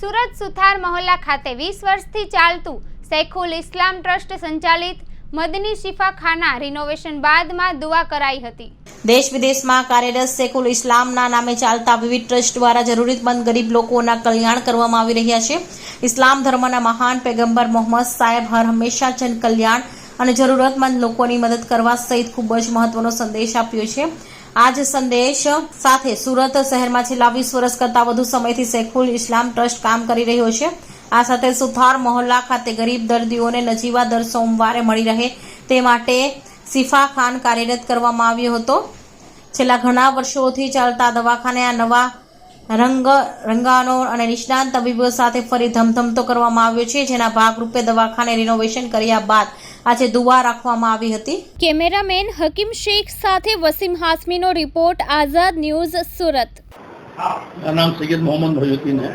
સુરત સુથાર મહોલ્લા ખાતે વીસ વર્ષથી ચાલતું શૈખુલ ઇસ્લામ ટ્રસ્ટ સંચાલિત મદની શિફા ખાના રિનોવેશન બાદમાં દુઆ કરાઈ હતી. દેશ વિદેશમાં કાર્યરત શેખુલ ઇસ્લામના નામે ચાલતા વિવિધ ટ્રસ્ટ દ્વારા જરૂરિયાતમંદ ગરીબ લોકોના કલ્યાણ કરવામાં આવી રહ્યા છે. ઇસ્લામ ધર્મના મહાન પેગંબર મોહમ્મદ સાહેબ હર હંમેશા જન કલ્યાણ અને જરૂરતમંદ લોકોની મદદ કરવા સહિત ખૂબ જ મહત્વનો સંદેશ આપ્યો છે. આ જ સંદેશ સાથે સુરત શહેરમાં છેલ્લા વીસ વર્ષ કરતાં વધુ સમયથી શેખુલ ઇસ્લામ ટ્રસ્ટ કામ કરી રહ્યો છે. આ સાથે સુથાર મહોલ્લા ખાતે ગરીબ દર્દીઓને નજીવા દર સોમવારે મળી રહે તે માટે સિફા ખાન કાર્યરત કરવામાં આવ્યો હતો. છેલ્લા ઘણા વર્ષોથી ચાલતા દવાખાને આ નવા રંગ રંગાનો અને નિષ્ણાંત તબીબો સાથે ફરી ધમધમતો કરવામાં આવ્યો છે જેના ભાગરૂપે દવાખાને રિનોવેશન કર્યા બાદ આજે દુવા રાખવામાં આવી હતી. કેમેરામેન હકીમ શેખ સાથે વસીમ હાસમીનો રિપોર્ટ આઝાદ ન્યૂઝ સુરત. મારા નામ સૈયદ મોહમ્મદ મયુદ્દીન હૈ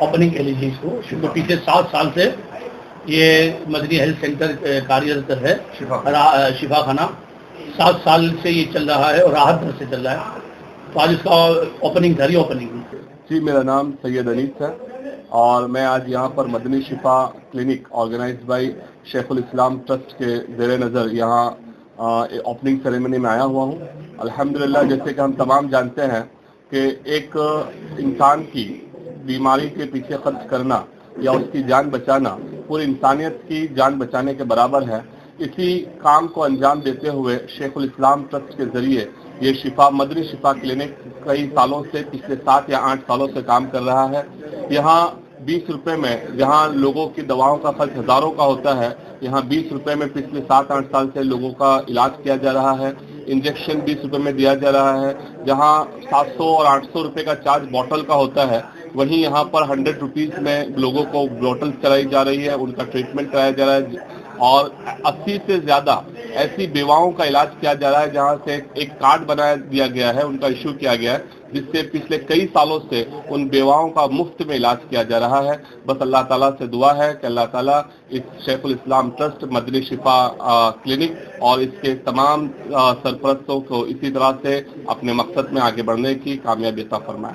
اوپننگ کہہ لیجیے اس کو شکر پیچھے سات سال سے یہ مدنی ہیلتھ سینٹر کاریہ ہے شفا خانہ۔ سات سال سے یہ چل رہا ہے اور راحت در سے چل رہا ہے۔ تو آج اس کا اوپننگ دھری اوپننگ جی میرا نام سید انیس ہے اور میں آج یہاں پر مدنی شفا کلینک آرگنائز بائی شیخ الاسلام ٹرسٹ کے زیر نظر یہاں اوپننگ سیریمنی میں آیا ہوا ہوں۔ الحمدللہ جیسے کہ ہم تمام جانتے ہیں کہ ایک انسان کی بیماری کے پیچھے خرچ کرنا یا اس کی جان بچانا پوری انسانیت کی جان بچانے کے برابر ہے۔ اسی کام کو انجام دیتے ہوئے شیخ الاسلام ٹرسٹ کے ذریعے یہ شفا، مدنی شفا کلینک کئی سالوں سے پچھلے سات یا آٹھ سالوں سے کام کر رہا ہے۔ یہاں بیس روپے میں، جہاں لوگوں کی دواؤں کا خرچ ہزاروں کا ہوتا ہے، یہاں بیس روپے میں پچھلے سات آٹھ سال سے لوگوں کا علاج کیا جا رہا ہے۔ انجیکشن بیس روپے میں دیا جا رہا ہے۔ جہاں سات سو اور آٹھ سو روپے کا چارج بوٹل کا ہوتا ہے وہیں یہاں پر ہنڈریڈ روپیز میں لوگوں کو بوٹل چلائی جا رہی ہے، ان کا ٹریٹمنٹ کرایا جا رہا ہے اور اسی سے زیادہ ایسی بیواؤں کا علاج کیا جا رہا ہے جہاں سے ایک کارڈ بنایا دیا گیا ہے، ان کا ایشو کیا گیا ہے، جس سے پچھلے کئی سالوں سے ان بیواؤں کا مفت میں علاج کیا جا رہا ہے۔ بس اللہ تعالیٰ سے دعا ہے کہ اللہ تعالیٰ اس شیخ الاسلام ٹرسٹ مدنی شفا کلینک اور اس کے تمام سرپرستوں کو اسی طرح سے اپنے مقصد میں آگے بڑھنے کی کامیابی عطا فرمائے۔